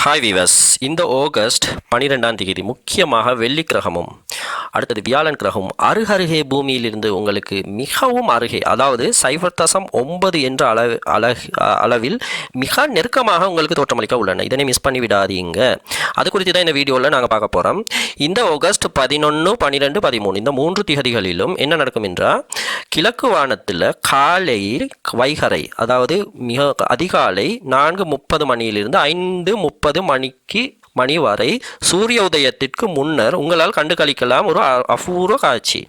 Hi viewers இந்த August பனிரெண்டாம் தேதி முக்கியமாக வெள்ளி கிரகமும் அடுத்தது வியாழன் கிரகம். அருகருகே பூமியிலிருந்து உங்களுக்கு மிகவும் அருகே அதாவது சைபர் தசம் ஒன்பது என்ற அளவு அழகு அளவில் மிக நெருக்கமாக உங்களுக்கு தோற்றமளிக்க உள்ளன. இதனை மிஸ் பண்ணி விடாதீங்க அது குறித்து தான் இந்த வீடியோவில் நாங்கள் பார்க்க போகிறோம் இந்த ஆகஸ்ட் பதினொன்று பன்னிரெண்டு பதிமூணு இந்த மூன்று திகதிகளிலும் என்ன நடக்கும் என்றால் கிழக்கு வானத்தில் காலையில் வைகரை அதாவது மிக அதிகாலை நான்கு முப்பது மணியிலிருந்து ஐந்து முப்பது மணிக்கு மணி வரை சூரிய உதயத்திற்கு முன்னர் உங்களால் கண்டுகளிக்கலாம் ஒரு அபூர்வ காட்சி.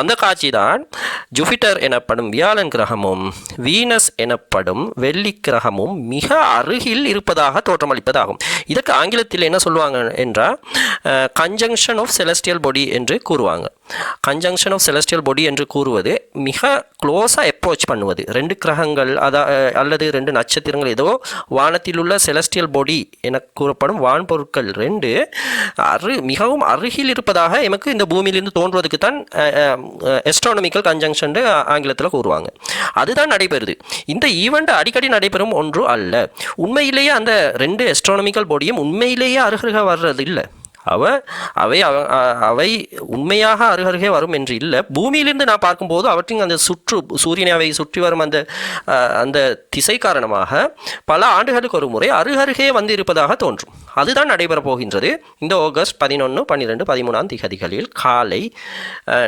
அந்த காட்சி தான் ஜூபிட்டர் எனப்படும் வியாழன் கிரகமும் வீனஸ் எனப்படும் வெள்ளி கிரகமும் மிக அருகில் இருப்பதாக தோற்றமளிப்பதாகும். இதற்கு ஆங்கிலத்தில் என்ன சொல்லுவாங்க என்றால் கன்ஜங்ஷன் ஆஃப் செலஸ்டியல் பொடி என்று கூறுவாங்க. கன்ஜங்ஷன் ஆஃப் செலஸ்டியல் body என்று கூறுவது மிக க்ளோஸாக அப்ரோச் பண்ணுவது. ரெண்டு கிரகங்கள் அதா அல்லது ரெண்டு நட்சத்திரங்கள் ஏதோ வானத்தில் உள்ள செலஸ்டியல் பொடி என கூறப்படும் வான் பொருட்கள் ரெண்டு அரு மிகவும் அருகில் இருப்பதாக எமக்கு இந்த பூமியிலிருந்து தோன்றுவதற்கு தான் எஸ்ட்ரானமிக்கல் கன்ஜங்ஷன் ஆங்கிலத்தில் கூறுவாங்க. அதுதான் நடைபெறுது. இந்த ஈவெண்ட் அடிக்கடி நடைபெறும் ஒன்று அல்ல. உண்மையிலேயே அந்த ரெண்டு எஸ்ட்ரானமிக்கல் பாடியும் உண்மையிலேயே அருகருக வர்றது இல்லை அவ அவை அவ- அவை உண்மையாக அருகருகே வரும் என்று இல்லை. பூமியிலிருந்து நான் பார்க்கும்போது அவற்றின் அந்த சுற்று சூரியனை அவை சுற்றி வரும் அந்த அந்த திசை காரணமாக பல ஆண்டுகளுக்கு ஒரு முறை அருகருகே வந்து இருப்பதாக தோன்றும். அதுதான் நடைபெறப் போகின்றது. இந்த ஆகஸ்ட் பதினொன்று பன்னிரெண்டு பதிமூணாம் திகதிகளில் காலை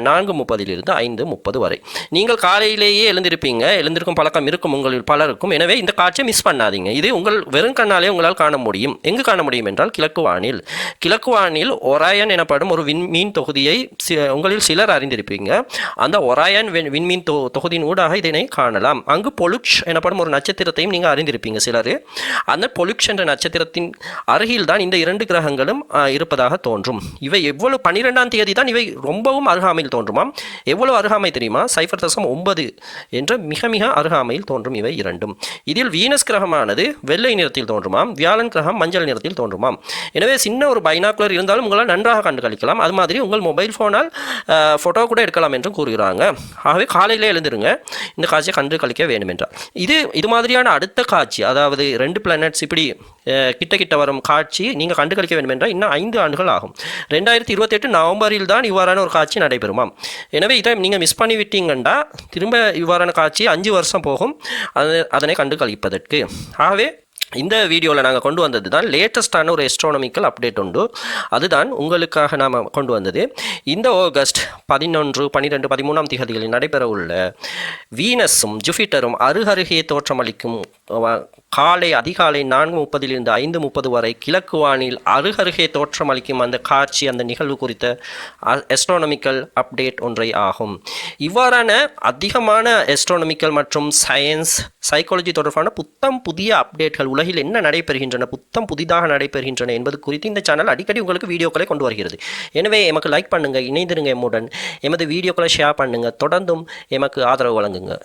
நான்கு முப்பதிலிருந்து ஐந்து முப்பது வரை. நீங்கள் காலையிலேயே எழுந்திருப்பீங்க. எழுந்திருக்கும் பழக்கம் இருக்கும் உங்களில் பலருக்கும். எனவே இந்த காட்சியை மிஸ் பண்ணாதீங்க. இது உங்கள் வெறும் கண்ணாலே உங்களால் காண முடியும். எங்கு காண முடியும் என்றால் கிழக்கு வானில். கிழக்கு வானில் ஒராயன் எனப்படும் ஒரு விண்மீன் தொகுதியை உங்களில் சிலர் அறிந்திருப்பீங்க. அந்த ஒராயன் விண்- விண்மீன் தொ தொகுதியின் ஊடாக இதனை காணலாம். அங்கு பொலுக்ஷ் எனப்படும் ஒரு நட்சத்திரத்தையும் நீங்கள் அறிந்திருப்பீங்க சிலர். அந்த பொலுக்ஷ் என்ற நட்சத்திரத்தின் அருகில் தான் இந்த இரண்டு கிரகங்களும் இருப்பதாக தோன்றும். இவை எவ்வளவு பன்னிரெண்டாம் தேதி தான் இவை ரொம்பவும் அருகாமையில் தோன்றுமாம். எவ்வளவு அருகாமை தெரியுமா? சைஃபர் தசம் ஒன்பது என்ற மிக மிக அருகாமையில் தோன்றும் இவை இரண்டும். இதில் வீனஸ் கிரகமானது வெள்ளை நிறத்தில் தோன்றுமாம். வியாழன் கிரகம் மஞ்சள் நிறத்தில் தோன்றுமாம். எனவே சின்ன ஒரு பைனாக்குலர் இருந்தாலும் உங்களால் நன்றாக கண்டுகளிக்கலாம். அது மாதிரி உங்கள் மொபைல் ஃபோனால் ஃபோட்டோ கூட எடுக்கலாம் என்றும் கூறுகிறாங்க. ஆகவே காலையிலே எழுந்துருங்க. இந்த காட்சியை கண்டு கழிக்க வேண்டும் என்றால் இது இது மாதிரியான அடுத்த காட்சி அதாவது ரெண்டு பிளானட்ஸ் இப்படி கிட்ட கிட்ட வரும் காட்சி நீங்கள் கண்டு கழிக்க வேண்டும் என்றால் இன்னும் ஐந்து ஆண்டுகள் ஆகும். ரெண்டாயிரத்தி இருபத்தெட்டு நவம்பரில் தான் இவ்வாறான ஒரு காட்சி நடைபெறுமாம். எனவே இதை நீங்கள் மிஸ் பண்ணிவிட்டீங்கன்னா திரும்ப இவ்வாறான காட்சி அஞ்சு வருஷம் போகும். அது அதனை கண்டு கழிப்பதற்கு ஆகவே இந்த வீடியோவில் நாங்கள் கொண்டு வந்தது தான் லேட்டஸ்டான ஒரு எஸ்ட்ரானமிக்கல் அப்டேட் உண்டு. அதுதான் உங்களுக்காக நாம் கொண்டு வந்தது. இந்த ஆகஸ்ட் பதினொன்று பன்னிரெண்டு பதிமூணாம் திகதிகளில் நடைபெற உள்ள வீனஸும் ஜூபிட்டரும் அருகருகே தோற்றமளிக்கும் அளிக்கும் காலை அதிகாலை நான்கு முப்பதிலிருந்து ஐந்து முப்பது வரை கிழக்கு வானில் அருகருகே தோற்றமளிக்கும் அந்த காட்சி அந்த நிகழ்வு குறித்த எஸ்ட்ரானமிக்கல் அப்டேட் ஒன்றை ஆகும். இவ்வாறான அதிகமான எஸ்ட்ரானமிக்கல் மற்றும் சயின்ஸ் சைக்காலஜி தொடர்பான புத்தம் புதிய அப்டேட்கள் உலகில் என்ன நடைபெறுகின்றன புத்தம் புதிதாக நடைபெறுகின்றன என்பது குறித்து இந்த சேனல் அடிக்கடி உங்களுக்கு வீடியோக்களை கொண்டு வருகிறது. எனவே எமக்கு லைக் பண்ணுங்கள் இணைந்திருங்க எம்முடன். எமது வீடியோக்களை ஷேர் பண்ணுங்கள் தொடர்ந்தும் எமக்கு ஆதரவு வழங்குங்க.